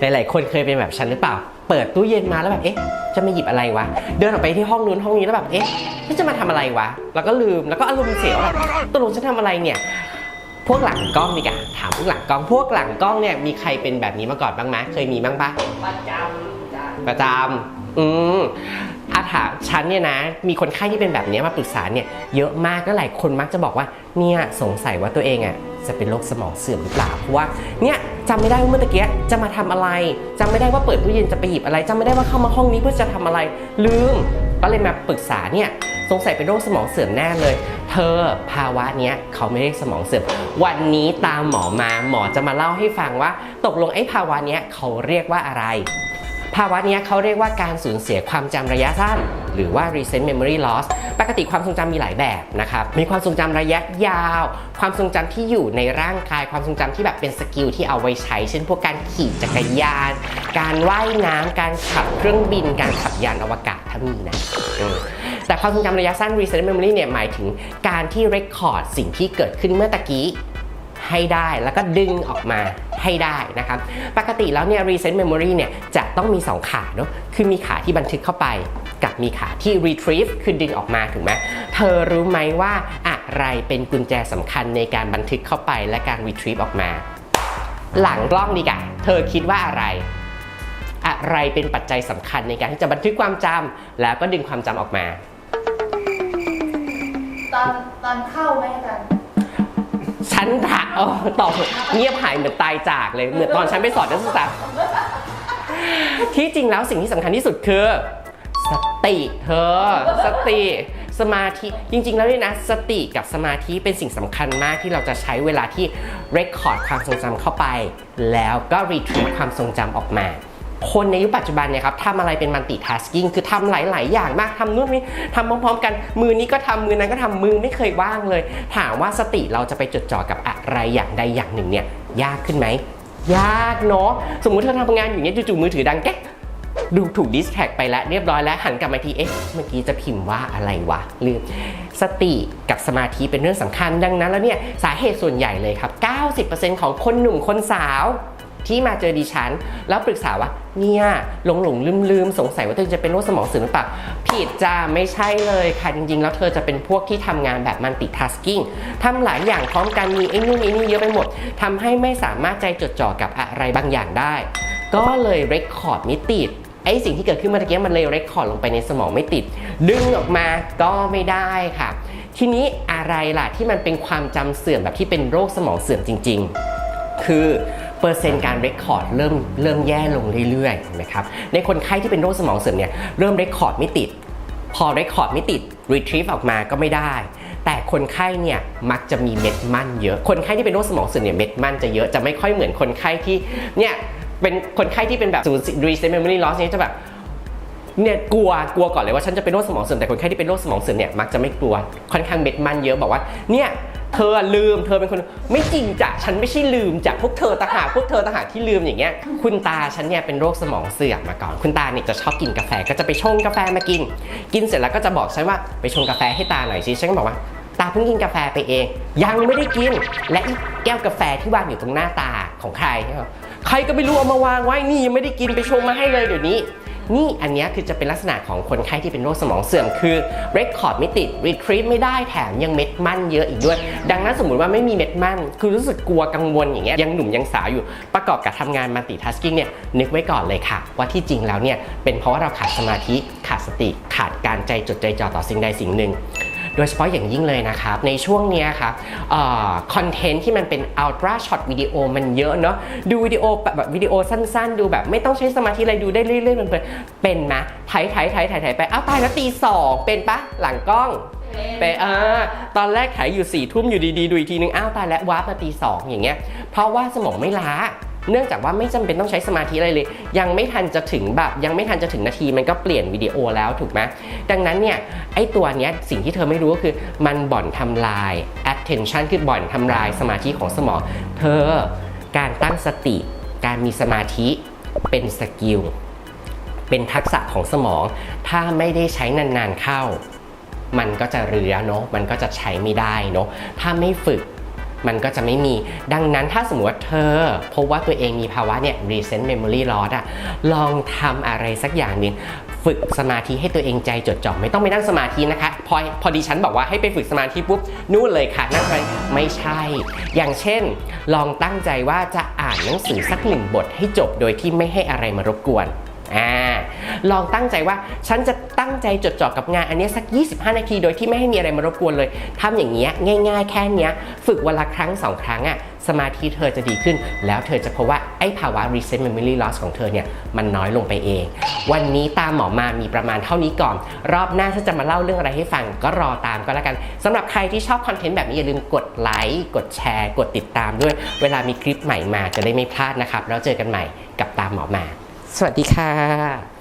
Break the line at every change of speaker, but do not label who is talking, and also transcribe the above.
หลายๆ คนเคยเป็นแบบฉันหรือเปล่า เปิดตู้เย็นมาแล้วแบบเอ๊ะ จะมาหยิบอะไรวะ เดินออกไปที่ห้องนู้นห้องนี้แล้วแบบเอ๊ะฉันจะมาทำอะไรวะ แล้วก็ลืมแล้วก็อารมณ์เสียว่าแบบตกลงฉันทำอะไรเนี่ยพวกหลังกล้องดีกว่าถามพวกหลังกล้องพวกหลังกล้องเนี่ยมีใครเป็นแบบนี้มาก่อนบ้างไหมเคยมีบ้างปะ
ประจำจ้ะ
ประจำอืมอาถามฉันเนี่ยนะ มีคนไข้ที่เป็นแบบเนี้ยมาปรึกษาเนี่ยเยอะมากก็หลายคนมักจะบอกว่าเนี่ยสงสัยว่าตัวเองอะ จะเป็นโรคสมองเสื่อมหรือเปล่าเพราะว่าเนี่ยจำไม่ได้ว่าเมื่อตะกี้จะมาทำอะไรจำไม่ได้ว่าเปิดตู้เย็นจะไปหยิบอะไรจำไม่ได้ว่าเข้ามาห้องนี้เพื่อจะทำอะไร ลืมก็เลยมาปรึกษาเนี่ยสงสัยเป็นโรคสมองเสื่อมแน่เลย เธอภาวะเนี้ยเขาไม่ได้สมองเสื่อม วันนี้ตามหมอมาหมอจะมาเล่าให้ฟังว่า ตกลงไอ้ภาวะเนี้ยเขาเรียกว่าอะไร ภาวะเนี้ยเขาเรียกว่าการสูญเสียความจำระยะสั้น หรือว่า recent memory loss ปกติความทรงจำมีหลายแบบนะครับ มีความทรงจำระยะยาว ความทรงจำที่อยู่ในร่างกาย ความทรงจำที่แบบเป็นสกิลที่เอาไว้ใช้ เช่นพวกการขี่จักรยาน การว่ายน้ำการขับเครื่องบิน การขับยานอวกาศถ้ามีนะแต่ความทรงจำระยะสั้น recent memory เนี่ยหมายถึงการที่ record สิ่งที่เกิดขึ้นเมื่อตะกี้ให้ได้แล้วก็ดึงออกมาให้ได้นะครับ ปกติแล้วเนี่ย recent memory เนี่ยจะต้องมี 2 ขาเนาะคือมีขาที่บันทึกเข้าไป กับมีขาที่ retrieve คือดึงออกมาถูกไหมเธอรู้ไหมว่าอะไรเป็นกุญแจสำคัญในการบันทึกเข้าไปและการ retrieve ออกมา หลังกล้องดีกว่าเธอคิดว่าอะไรอะไรเป็นปัจจัยสำคัญในการที่จะบันทึกความจำแล้วก็ดึงความจำออกมา
ตอนตอนเข้าไหมอาจารย์
ฉันถามเออตอบเงียบหายเหมือนตายจากเลยเหมือนตอนฉันไปสอนนักศึกษาที่จริงแล้วสิ่งที่สำคัญที่สุดคือส ติเธอ สติ สมาธิ จริง ๆ แล้วเนี่ยนะ สติกับสมาธิเป็นสิ่งสำคัญมากที่เราจะใช้เวลาที่เรคคอร์ดความทรงจำเข้าไป แล้วก็รีทรีความทรงจำออกมาคนในยุคปัจจุบันเนี่ยครับทำอะไรเป็นมัลติทัสกิ้งคือทำหลาย ๆ อย่างมากทำนู่นนี่ทำพร้อม ๆ กัน มือนี้ก็ทำมือนั้นก็ทำมือไม่เคยว่างเลย ถามว่าสติเราจะไปจดจ่อกับอะไรอย่างใดอย่างหนึ่งเนี่ยยากขึ้นไหมยากเนาะสมมุติเธอทำงานอยู่เนี่ยจู่ๆมือถือดังแก๊ก ดูถูกดิสแท็กไปแล้วเรียบร้อยแล้วหันกลับมาทีเอ๊ะเมื่อกี้จะพิมพ์ว่าอะไรวะลืมสติกับสมาธิเป็นเรื่องสำคัญดังนั้นแล้วเนี่ยสาเหตุส่วนใหญ่เลยครับ 90%ของคนหนุ่มคนสาวที่มาเจอดิฉัน แล้วปรึกษาว่าเนี่ยหลงหลงลืมลืมสงสัยว่าตัวเอจะเป็นโรคสมองเสื่อมหรือเปล่าผิดจ้าไม่ใช่เลยค่ะ จริงๆ แล้วเธอจะเป็นพวกที่ทำงานแบบมัลติทัสกิ้งทำหลายอย่างพร้อมกันมีไอ้นู่นไอ้นี่เยอะไปหมดทำให้ไม่สามารถใจจดจ่อกับอะไรบางอย่างได้ ก็เลยเรคคอร์ดไม่ติด ไอ้สิ่งที่เกิดขึ้นเมื่อกี้มันเลยเรคคอร์ดลงไปในสมองไม่ติด ดึงออกมาก็ไม่ได้ค่ะ ทีนี้อะไรล่ะที่มันเป็นความจำเสื่อมแบบที่เป็นโรคสมองเสื่อมจริง ๆ คือเปอร์เซ็นต์การเรคคอร์ดเริ่มเริ่มแย่ลงเรื่อยๆเห็นะครับในคนไข้ที่เป็นโรคสมองเสื่อมเนี่ยเริ่มเรคคอร์ดไม่ติด พอเรคคอร์ดไม่ติด retrieve ออกมาก็ไม่ได้แต่คนไข้เนี่ยมักจะมีเม็ดมั่นเยอะ คนไข้ที่เป็นโรคสมองเสื่อมเนี่ยเม็ดมั่นจะเยอะ จะไม่ค่อยเหมือนคนไข้ที่เนี่ย เป็นคนไข้ที่เป็นแบบศูนย์ recent memory loss เนี่ยจะแบบเนี่ยกลัวกลัวก่อนเลยว่าฉันจะเป็นโรคสมองเสื่อมแต่คนไข้ที่เป็นโรคสมองเสื่อมเนี่ยมักจะไม่กลัวค่อนข้างเม็ดมันเยอะบอกว่าเนี่ยเธอลืมเธอเป็นคนไม่จริงจ้ะฉันไม่ใช่ลืมจ้ะพวกเธอต่างหากพวกเธอต่างหากที่ลืมอย่างเงี้ยคุณตาฉันเนี่ยเป็นโรคสมองเสื่อมมาก่อน คุณตาเนี่ยจะชอบกินกาแฟก็จะไปชงกาแฟมากิน กินเสร็จแล้วก็จะบอกฉันว่าไปชงกาแฟให้ตาหน่อยสิฉันก็บอกว่าตาเพิ่งกินกาแฟไปเอง ยังไม่ได้กินและอีกแก้วกาแฟที่วางอยู่ตรงหน้าตาของใคร ใครก็ไม่รู้เอามาวางไว้นี่ยังไม่ได้กินไปชงมาให้เลยเดี๋ยวนี้ นี่อันนี้คือจะเป็นลักษณะของคนไข้ที่เป็นโรคสมองเสื่อมคือ record ไม่ติด retrieve ไม่ได้แถมยังเม็ดมั่นเยอะอีกด้วย ดังนั้นสมมุติว่าไม่มีเม็ดมั่น คือรู้สึกกลัวกังวลอย่างเงี้ยยังหนุ่มยังสาวอยู่ ประกอบกับทำงาน multitasking เนี่ยนึกไว้ก่อนเลยค่ะ ว่าที่จริงแล้วเนี่ยเป็นเพราะว่าเราขาดสมาธิขาดสติขาดการใจจดใจจ่อต่อสิ่งใดสิ่งหนึ่ง ดยเฉพาะอย่างยิ่งเลยนะครับ ในช่วงเนี้ยครับคอนเทนต์ที่มันเป็น ultra short วิดีโอมันเยอะเนาะดูวิดีโอแบบแบบวิดีโอสั้นๆ ดูแบบไม่ต้องใช้สมาธิอะไรดูได้เรื่อยๆเพลินๆเป็นไหมไถไถไถไถไถไปอ้าวตายแล้วตีสองเป็นปะหลังกล้องเป็นเออตอนแรกไถอยู่สี่ทุ่มอยู่ดีๆดูอีกทีนึงอ้าวตายแล้ววาร์ปมาตีสองอย่างเงี้ยเพราะว่าสมองไม่ล้า เนื่องจากว่าไม่จำเป็นต้องใช้สมาธิอะไรเลย ยังไม่ทันจะถึงแบบยังไม่ทันจะถึงนาทีมันก็เปลี่ยนวิดีโอแล้วถูกไหมดังนั้นเนี่ยไอ้ตัวเนี้ยสิ่งที่เธอไม่รู้ก็คือมันบ่อนทำลาย attention คือบ่อนทำลายสมาธิของสมอง เธอการตั้งสติ การมีสมาธิเป็นสกิลเป็นทักษะของสมอง ถ้าไม่ได้ใช้นานๆเข้า มันก็จะเรือเนาะมันก็จะใช้ไม่ได้เนาะถ้าไม่ฝึก มันก็จะไม่มี ดังนั้นถ้าสมมติว่าเธอพบว่าตัวเองมีภาวะเนี่ย recent memory loss อะลองทำอะไรสักอย่างหนึ่งฝึกสมาธิให้ตัวเองใจจดจ่อไม่ต้องไปนั่งสมาธินะคะ พอพอดีฉันบอกว่าให้ไปฝึกสมาธิปุ๊บนู่นเลยค่ะนั่งไปไม่ใช่ อย่างเช่น ลองตั้งใจว่าจะอ่านหนังสือสักหนึ่งบทให้จบโดยที่ไม่ให้อะไรมารบกวน อ่าลองตั้งใจว่าฉันจะตั้งใจจดจ่อกับงานอันนี้สัก 25 นาที โดยที่ไม่ให้มีอะไรมารบกวนเลยทำอย่างเงี้ยง่าย ๆ แค่เนี้ย ฝึกวันละครั้งสองครั้งอะสมาธิเธอจะดีขึ้น แล้วเธอจะพบว่า ไอ้ภาวะ recent memory loss ของเธอเนี่ย มันน้อยลงไปเอง วันนี้ตามหมอมามีประมาณเท่านี้ก่อน รอบหน้าถ้าจะมาเล่าเรื่องอะไรให้ฟังก็รอตามก็แล้วกันสำหรับใครที่ชอบคอนเทนต์แบบนี้อย่าลืมกดไลค์กดแชร์ กดติดตามด้วย เวลามีคลิปใหม่มาจะได้ไม่พลาดนะครับแล้วเจอกันใหม่กับตามหมอมา สวัสดีค่ะ